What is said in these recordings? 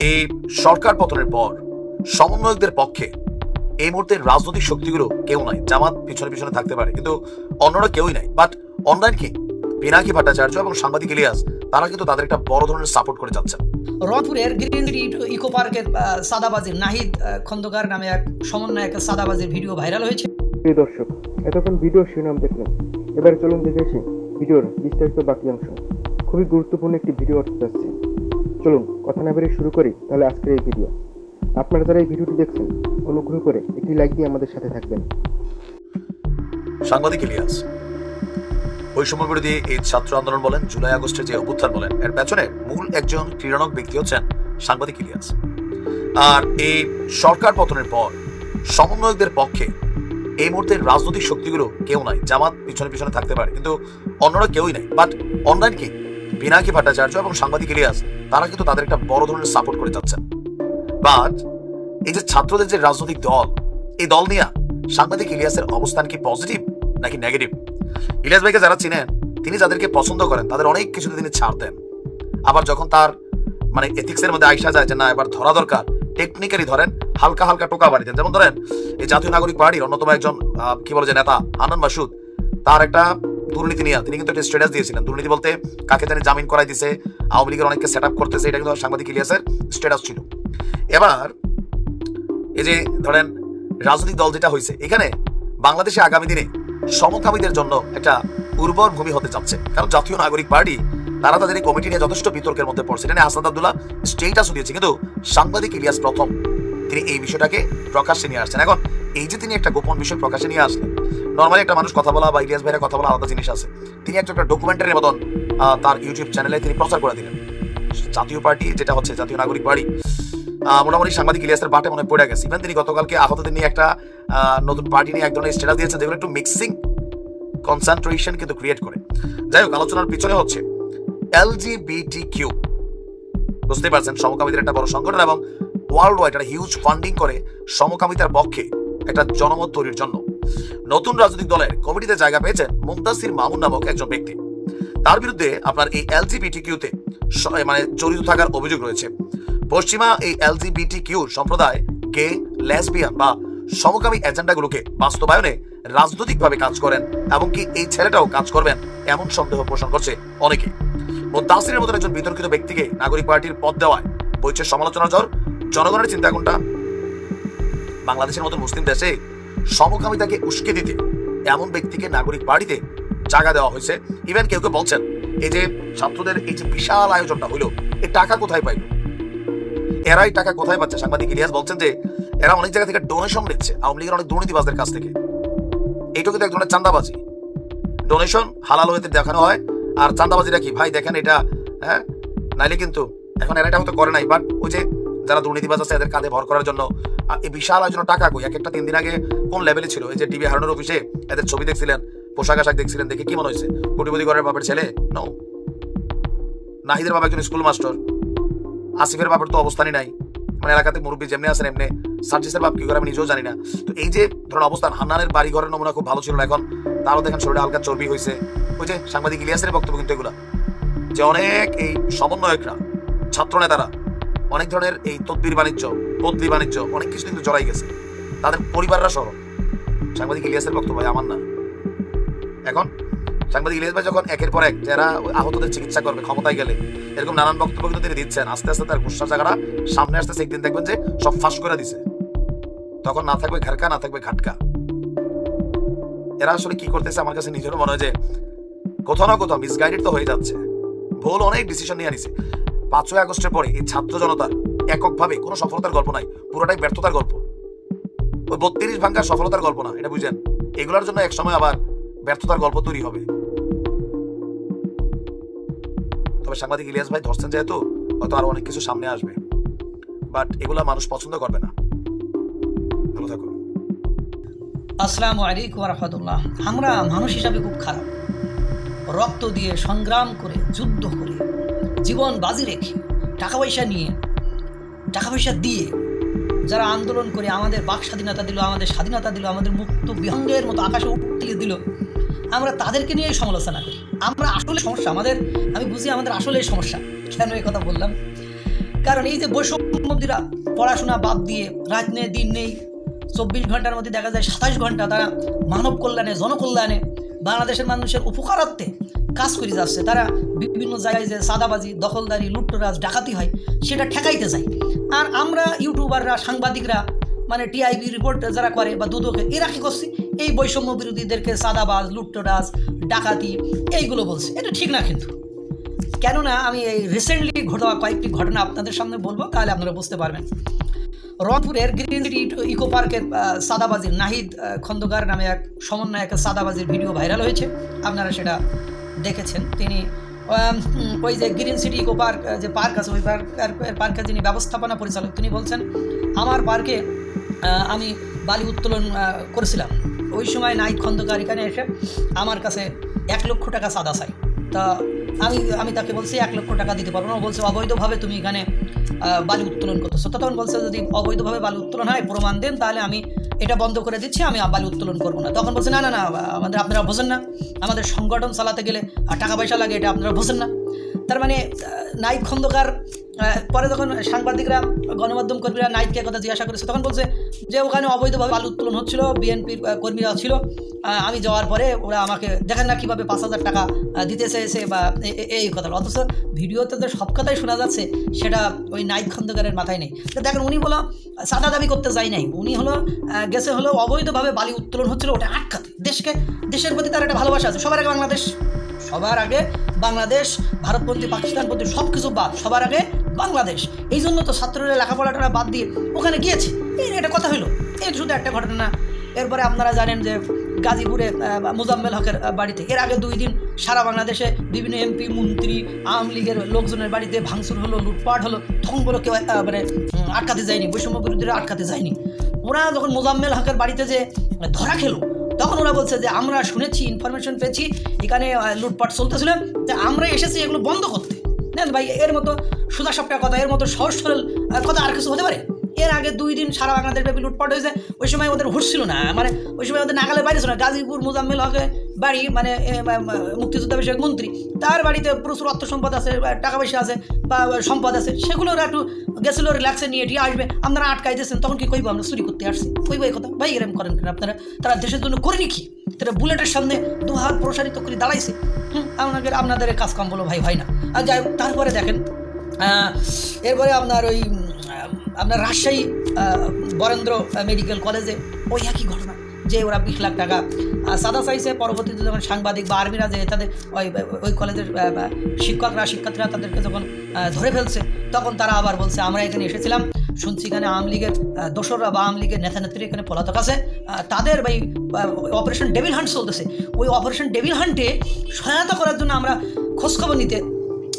এই সরকার পতনের পর সমন্বয়কদের পক্ষে এই মুহূর্তে রাজনৈতিক শক্তিগুলো কেউ নাই জামাত পিছনে পিছনে থাকতে পারে। কিন্তু অন্যরা কেউই নাই। বাট অনলাইন কি পিনাকি ভট্টাচার্য এবং সাংবাদিক ইলিয়াস তারা কিন্তু তাদের একটা বড় ধরনের সাপোর্ট করে যাচ্ছেন। রংপুরের গ্রিন সিটি ইকো পার্কের আহ, সাদাবাজির নাহিদ খন্দকার নামে এক সমন্বয়ক সাদাবাজির ভিডিও ভাইরাল হয়েছে। প্রিয় দর্শক এতক্ষণ ভিডিও শিরোনাম দেখলেন এবার চলুন দেখে আসি ভিডিওর বিস্তারিত বাকি অংশ। খুবই গুরুত্বপূর্ণ একটি ভিডিও হতে যাচ্ছে চলুন, কথা না বেরিয়ে শুরু করি, তাহলে আজকের এই ভিডিও আপনারা যারা এই ভিডিওটি দেখছেন, অনুগ্রহ করে একটি লাইক দিয়ে আমাদের সাথে থাকবেন। সাংবাদিক ইলিয়াস। ওই সময় বিরোধী এই ছাত্র আন্দোলন বলেন, জুলাই আগস্টের যে অভ্যুত্থান বলেন, এর পেছনে মূল একজন ক্রীড়ানক ব্যক্তি হচ্ছেন সাংবাদিক ইলিয়াস। আর এই সরকার পতনের পর সমন্বয়কদের পক্ষে এই মুহূর্তে রাজনৈতিক শক্তিগুলো কেউ নাই, জামাত পিছনে পিছনে থাকতে পারে, কিন্তু অন্যরা কেউই নাই। বাট অনলাইন কি পিনাকি ভট্টাচার্য এবং সাংবাদিক ইলিয়াস, তারা কিন্তু তাদের একটা বড় ধরনের সাপোর্ট করে যাচ্ছেন বাট এই যে ছাত্রদের যে রাজনৈতিক দল, এই দল নিয়ে সাংবাদিক ইলিয়াসের অবস্থান কি পজিটিভ নাকি নেগেটিভ ইলিয়াস ভাইকে যারা চিনেন, তিনি যাদেরকে পছন্দ করেন, তাদের অনেক কিছুতে তিনি ছাড় দেন। আবার যখন তার মানে এথিক্সের মধ্যে আইসা যায় যে না, এবার ধরা দরকার টেকনিক্যালি ধরেন, হালকা হালকা টোকা বাড়ি দেন। যেমন ধরেন, এই জাতীয় নাগরিক পার্টির অন্যতম একজন কি বলে যে নেতা, আনন্দ মাসুদ, তার একটা দুর্নীতি নিয়ে, তিনি কিন্তু একটা স্ট্যাটাস দিয়েছিলেন। দুর্নীতি বলতে কাকে জানি জামিন করাই দিছে, আওয়ামী লীগের অনেককে সেট আপ করতেছে, এটা কিন্তু সাংবাদিক ইলিয়াসের স্ট্যাটাস ছিল। এবার, এই যে ধরেন রাজনৈতিক দল যেটা হয়েছে এখানে বাংলাদেশে আগামী দিনে সমকামীদের জন্য একটা উর্বর ভূমি হতে যাচ্ছে। কারণ জাতীয় নাগরিক পার্টি, তারা তাদের এই কমিটি নিয়ে যথেষ্ট বিতর্কের মধ্যে পড়ছে। এটা নিয়ে আসাদ আব্দুল্লাহ স্টেটাসও দিয়েছে, কিন্তু সাংবাদিক ইলিয়াস প্রথম। তিনি এই বিষয়টাকে প্রকাশ্যে নিয়ে আসছেন। এখন, এই যে তিনি একটা গোপন বিষয় প্রকাশ্যে নিয়ে আসলেন নর্মালি একটা মানুষ কথা বলা বা ইলিয়াস ভাইয়ের কথা বলা আলাদা জিনিস আছে। তিনি একটা একটা ডকুমেন্টারির মতন তার ইউটিউব চ্যানেলে তিনি প্রচার করে দিলেন। জাতীয় পার্টি, যেটা হচ্ছে জাতীয় নাগরিক পার্টি মোটামুটি সাংবাদিক ইলিয়াসের বাটে মনে পড়ে গেছে। ইভেন তিনি গতকালকে আহতদের নিয়ে একটা নতুন পার্টি নিয়ে এক ধরনের স্টেটাস দিয়েছেন যেগুলো একটু মিক্সিং কনসেন্ট্রেশন কিন্তু ক্রিয়েট করে। যাই হোক, আলোচনার পিছনে হচ্ছে এলজিবিটি কিউ বুঝতে পারছেন সমকামীদের একটা বড় সংগঠন এবং ওয়ার্ল্ড ওয়াইড একটা হিউজ ফান্ডিং করে সমকামিতার পক্ষে একটা জনমত তৈরির জন্য। নতুন রাজনৈতিক দলের কমিটিতে জায়গা পেয়েছেন মুমতাসির মামুন নামক একজন ব্যক্তি। তার বিরুদ্ধে আপনার এই এলজিবিটি কিউতে মানে জড়িত থাকার অভিযোগ রয়েছে। পশ্চিমা এই এলজিবিটি কিউ সম্প্রদায় গে লেসবিয়ান বা সমকামী এজেন্ডাগুলোকে বাস্তবায়নে রাজনৈতিকভাবে কাজ করেন এমনকি এই ছেলেটাও কাজ করবেন এমন সন্দেহ পোষণ করছে অনেকে। মুদাসিরের মতন একজন বিতর্কিত ব্যক্তিকে নাগরিক পার্টির পদ দেওয়ায় বইছে সমালোচনা জ্বর জনগণের চিন্তা কোনটা? বাংলাদেশের মতো মুসলিম দেশে সমকামিতাকে উস্কে দিতে। এমন ব্যক্তিকে নাগরিক পার্টিতে জায়গা দেওয়া হয়েছে। ইভেন কেউ কেউ বলছেন এই যে ছাত্রদের এই যে বিশাল আয়োজনটা হইল এই টাকা কোথায় পাইলো? এরাই টাকা কোথায় পাচ্ছে? সাংবাদিক ইলিয়াস বলছেন যে, এরা অনেক জায়গা থেকে ডোনেশন নিচ্ছে, আওয়ামী লীগের অনেক দুর্নীতিবাজদের কাছ থেকে। এইটা কিন্তু এক ধরনের চান্দাবাজি ডোনেশন হালাল হইতে দেখানো হয়। আর চান্দাবাজিটা কি? ভাই, দেখেন এটা হ্যাঁ? নাইলে কিন্তু এখন এরা এটা হয়তো করে নাই বাট ওই যে যারা দুর্নীতিবাজ আছে, এদের কাঁধে ভর করার জন্য। এই বিশাল আয়োজন টাকা কই? এক একটা তিন দিন আগে কোন লেভেলে ছিল? এই যে ডিবি হারানোর অফিসে এদের ছবি দেখছিলেন, পোশাক আশাক দেখছিলেন, দেখে কি মনে হয়েছে? কোটিপতি ঘরের বাপের ছেলে? নো নাহিদের বাবা একজন স্কুল মাস্টার আসিফের বাপের তো অবস্থানই নাই। মানে এলাকাতে মুরব্বী যেমনি আছেন, এমনি। সার্জিসের বাপ কি করে আমি নিজেও জানি না। তো এই যে ধরুন অবস্থান, হান্নানের বাড়ি ঘরের নমুনা খুব ভালো ছিল না এখন। তারও দেখেন শরীরে হালকা চর্বি হয়েছে। ওই যে সাংবাদিক ইলিয়াসের বক্তব্য কিন্তু এগুলা। যে অনেক এই সমন্বয়করা ছাত্র নেতারা অনেক ধরনের এই তদ্বির বাণিজ্য, বদলি বাণিজ্য, অনেক কিছু কিন্তু জড়াই গেছে। তাদের পরিবাররা সহ। সাংবাদিক ইলিয়াসের বক্তব্য আমার না। এখন সাংবাদিক ইলিয়াস ভাই যখন একের পর এক যারা আহতদের চিকিৎসা করবে, ক্ষমতায় গেলে, এরকম নানান বক্তব্য কিন্তু তিনি দিচ্ছেন। আস্তে আস্তে তার গুসা জায়গাটা সামনে আসতেছে একদিন দেখবেন যে সব ফাঁস করে দিছে। তখন না থাকবে ঘাটকা না থাকবে ঘাটকা। এরা আসলে কি করতেছে আমার কাছে নিজেরও মনে হয় যে কোথাও না কোথাও মিসগাইডেড তো হয়ে যাচ্ছে। ভুল অনেক ডিসিশন নিয়ে আনিছে। পাঁচই আগস্টের পরে এই ছাত্র জনতার এককভাবে কোনো সফলতার গল্প নাই, পুরোটাই ব্যর্থতার গল্প। ওই বত্রিশ ভাঙ্গার সফলতার গল্প না, এটা বুঝেন। এগুলোর জন্য এক সময় আবার ব্যর্থতার গল্প তৈরি হবে। তবে সাংবাদিক ইলিয়াস ভাই ধরছেন যেহেতু, হয়তো আরও অনেক কিছু সামনে আসবে। বাট এগুলা মানুষ পছন্দ করবে না। ভালো থাকুন। আসসালামু আলাইকুম রহমতুল্লাহ। আমরা মানুষ হিসাবে খুব খারাপ। রক্ত দিয়ে সংগ্রাম করে, যুদ্ধ করে জীবন বাজি রেখে টাকা পয়সা নিয়ে টাকা পয়সা দিয়ে যারা আন্দোলন করে আমাদের বাক স্বাধীনতা দিল, আমাদের স্বাধীনতা দিল, আমাদের মুক্ত বিহঙ্গের মতো আকাশে উঠলে দিল, আমরা তাদেরকে নিয়েই সমালোচনা করি। আমরা আসলে সমস্যা, আমাদের, আমি বুঝি আমাদের আসলে সমস্যা, কেন এই কথা বললাম? কারণ এই যে বৈষম্যবিরা পড়াশোনা বাদ দিয়ে রাত নেই দিন নেই, চব্বিশ ঘণ্টার মধ্যে দেখা যায় সাতাশ ঘণ্টা তারা মানব কল্যাণে, জনকল্যাণে বাংলাদেশের মানুষের উপকারার্থে কাজ করে যাচ্ছে। তারা বিভিন্ন জায়গায় যে সাদাবাজি, দখলদারি, লুট্টরাজ, ডাকাতি হয়, সেটা ঠেকাইতে যায় আর আমরা ইউটিউবাররা, সাংবাদিকরা মানে টিআইবি রিপোর্ট যারা করে বা দুদকে, এরা কি করছে? এই বৈষম্য বিরোধীদেরকে সাদাবাজ, লুট্টরাজ, ডাকাতি, এইগুলো বলছে। এটা ঠিক না কিন্তু। কেননা আমি এই রিসেন্টলি ঘটা কয়েকটি ঘটনা আপনাদের সামনে বলব, তাহলে আপনারা বুঝতে পারবেন। রংপুরের গ্রিন সিটি ইকো পার্কের সাদাবাজির নাহিদ খন্দকার নামে এক সমন্বয়কের সাদাবাজির ভিডিও ভাইরাল হয়েছে। আপনারা সেটা দেখেছেন। তিনি ওই যে গ্রিন সিটি ইকো পার্ক যে পার্ক আছে, ওই পার্ক পার্কের যিনি ব্যবস্থাপনা পরিচালক, তিনি বলছেন, আমার পার্কে আমি বালি উত্তোলন করেছিলাম। ওই সময় নাহিদ খন্দকার এখানে এসে আমার কাছে এক লক্ষ টাকা সাদা চাই। তা আমি আমি তাকে বলছি, এক লক্ষ টাকা দিতে পারব না। বলছে, অবৈধভাবে তুমি এখানে বালি উত্তোলন করতেছো তখন বলছে যদি অবৈধভাবে বালি উত্তোলন হয়, প্রমাণ দেন, তাহলে আমি এটা বন্ধ করে দিচ্ছি, আমি বালি উত্তোলন করব না। তখন বলছে, না না না, আমাদের আপনারা বোঝেন না। আমাদের সংগঠন চালাতে গেলে টাকা পয়সা লাগে, এটা আপনারা বোঝেন না। তার মানে নাইক খন্দকার পরে যখন সাংবাদিকরা, গণমাধ্যম কর্মীরা নাইটকে কথা জিজ্ঞাসা করেছে, তখন বলছে যে ওখানে অবৈধভাবে আলু উত্তোলন হচ্ছিল, বিএনপির কর্মীরা ছিল। আমি যাওয়ার পরে ওরা আমাকে দেখেন না কীভাবে পাঁচ হাজার টাকা দিতে চেয়েছে বা এই কথা। অথচ ভিডিওতে তো সব কথাই শোনা যাচ্ছে, সেটা ওই নাইক খন্দকারের মাথায় নেই। তো দেখেন, উনি হলো সাদা দাবি করতে যাই নাই। উনি হলো গেছে হলো অবৈধভাবে বালি উত্তোলন হচ্ছিল, ওটা আটকাতে। দেশকে, দেশের প্রতি তার একটা ভালোবাসা আছে। সবার আগে বাংলাদেশ। সবার আগে বাংলাদেশ ভারতপন্থী পাকিস্তানপন্থী সব কিছু বাদ, সবার আগে বাংলাদেশ। এই জন্য তো ছাত্ররা লেখাপড়াটা বাদ দিয়ে ওখানে গিয়েছে। এটা কথা হলো এই শুধু একটা ঘটনা না। এরপরে আপনারা জানেন যে গাজীপুরে মোজাম্মেল হকের বাড়িতে এর আগে দুই দিন সারা বাংলাদেশে বিভিন্ন এমপি, মন্ত্রী, আওয়ামী লীগের লোকজনের বাড়িতে ভাঙচুর হলো, লুটপাট হলো। তখন বলো কেউ মানে আটকাতে যায়নি, বৈষম্য বিরোধীরা আটকাতে যায়নি। ওরা যখন মোজাম্মেল হকের বাড়িতে যে ধরা খেলো তখন ওরা বলছে যে, আমরা শুনেছি ইনফরমেশন পেয়েছি, এখানে লুটপাট চলতেছিল যে আমরা এসেছি এগুলো বন্ধ করতে। নেন ভাই, এর মতো সুদা সবটা কথা, এর মতো সহজ সরল কথা আর কিছু হতে পারে? এর আগে দুই দিন সারা বাংলাদেশ ব্যাপী লুটপাট হয়েছে, ওই সময় ওদের হুট ছিল না। মানে ওই সময় ওদের নাগালের বাইরে ছিল না। গাজীপুর, মুজাম্মেল হকে বাড়ি মানে মুক্তিযোদ্ধা বিষয়ক মন্ত্রী, তার বাড়িতে প্রচুর অর্থ সম্পদ আছে টাকা পয়সা আছে, বা সম্পদ আছে, সেগুলো ওরা একটু গেছিল রিল্যাক্সে নিয়ে টিয়ে আসবে, আপনারা আটকাই দিয়েছেন তখন কি কইবো আমরা চুরি করতে আসছি? কইবো এই কথা? ভাই, এরম করেন আপনারা? তারা দেশের জন্য করেনি কি? তারা বুলেটের সামনে দু হাত প্রসারিত করে দাঁড়াইছে। হুম, আপনাদের আপনাদের কাজ কাম বলো ভাই হয় না। আর যাই তারপরে দেখেন এরপরে আপনার ওই আপনার রাজশাহী বরেন্দ্র মেডিকেল কলেজে ওই একই ঘটনা, যে ওরা বিশ লাখ টাকা সাদা চাইছে পরবর্তীতে যখন সাংবাদিক বা আর্মিরা যে তাদের ওই ওই কলেজের শিক্ষকরা, শিক্ষার্থীরা তাদেরকে যখন ধরে ফেলছে, তখন তারা আবার বলছে, আমরা এখানে এসেছিলাম, শুনছি এখানে আওয়ামী লীগের দোসররা বা আওয়ামী লীগের নেতা নেত্রী এখানে পলাতক আছে তাদের ভাই অপারেশন ডেভিল হান্ট চলতেছে। ওই অপারেশন ডেভিল হান্টে সহায়তা করার জন্য আমরা খোঁজখবর নিতে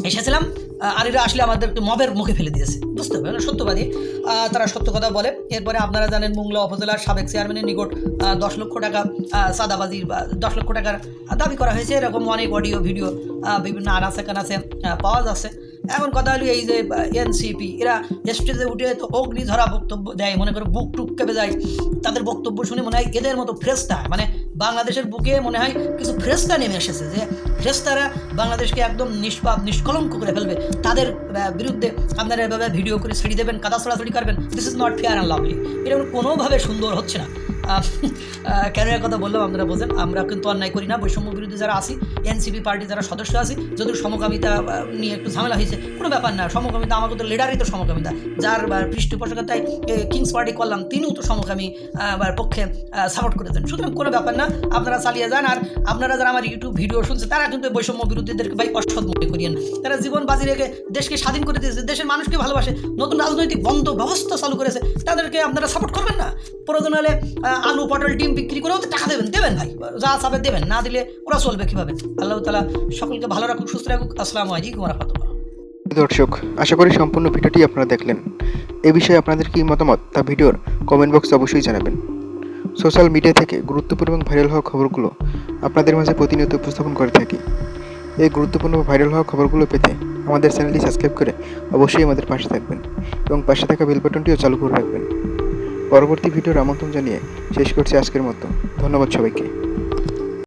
এসেছিলাম। আহ, আর এরা আসলে আমাদের মবের মুখে ফেলে দিয়েছে বুঝতে হবে সত্যবাদী। তারা সত্য কথা বলে। এরপরে আপনারা জানেন মোংলা উপজেলার সাবেক চেয়ারম্যানের নিকট দশ লক্ষ টাকা সাদাবাজির বা দশ লক্ষ টাকার দাবি করা হয়েছে। এরকম অনেক অডিও ভিডিও বিভিন্ন আনাচে কানাচে পাওয়া যাচ্ছে। এখন কথা হলো এই যে এনসিপি এরা স্টেজে উঠে তো অগ্নি ধরা বক্তব্য দেয় মনে করে বুক টুক কেঁপে যায়। তাদের বক্তব্য শুনে মনে হয় এদের মতো ফ্রেস্তা মানে বাংলাদেশের বুকে মনে হয় কিছু ফ্রেস্তা নেমে এসেছে যে ফ্রেস্তারা বাংলাদেশকে একদম নিষ্পাপ, নিষ্কলঙ্ক করে ফেলবে। তাদের বিরুদ্ধে আপনারা এভাবে ভিডিও করে ছেড়ে দেবেন, কাদা ছড়াছড়ি করবেন। This is not fair and lovely এটা কোনোভাবে সুন্দর হচ্ছে না। কেন এর কথা বললাম আপনারা বোঝেন? আমরা কিন্তু অন্যায় করি না, বৈষম্য বিরুদ্ধে যারা আছি এনসিপি পার্টি যারা সদস্য আছি যদি সমকামিতা নিয়ে একটু ঝামেলা হয়েছে, কোনো ব্যাপার না, সমকামিতা আমাকে তো লিডারই তো সমকামিতা। যার বা পৃষ্ঠপোষকতায় কিংস পার্টি করলাম, তিনিও তো সমকামী পক্ষে সাপোর্ট করেছেন। সুতরাং কোনো ব্যাপার না, আপনারা চালিয়ে যান, আর আপনারা যারা আমার ইউটিউব ভিডিও শুনছে তারা কিন্তু বৈষম্য বিরোধীদেরকে ভাই অসৎ মনে করিয়েন। তারা জীবন বাজি রেখে দেশকে স্বাধীন করে দিয়েছে, দেশের মানুষকে ভালোবাসে, নতুন রাজনৈতিক বন্ধ ব্যবস্থা চালু করেছে, তাদেরকে আপনারা সাপোর্ট করবেন না। প্রয়োজন হলে আলু, পটল, ডিম বিক্রি করেও তো টাকা দেবেন দেবেন ভাই। যা চাবে দেবেন, না দিলে ওরা চলবে কীভাবে? আল্লাহ তালা সকলকে ভালো রাখুক, সুস্থ রাখুক। আসসালামু আলাইকুম রহমতুল্লাহ। দর্শক, আশা করি সম্পূর্ণ ভিডিওটি আপনারা দেখলেন। এ বিষয়ে আপনাদের কী মতামত তা ভিডিওর কমেন্ট বক্সে অবশ্যই জানাবেন। সোশ্যাল মিডিয়া থেকে গুরুত্বপূর্ণ এবং ভাইরাল হওয়া খবরগুলো আপনাদের মাঝে প্রতিনিয়ত উপস্থাপন করে থাকি। এই গুরুত্বপূর্ণ ভাইরাল হওয়া খবরগুলো পেতে আমাদের চ্যানেলটি সাবস্ক্রাইব করে অবশ্যই আমাদের পাশে থাকবেন এবং পাশে থাকা বেল বাটনটিও চালু করে রাখবেন। পরবর্তী ভিডিওর আমন্ত্রণ জানিয়ে শেষ করছি আজকের মতো। ধন্যবাদ সবাইকে।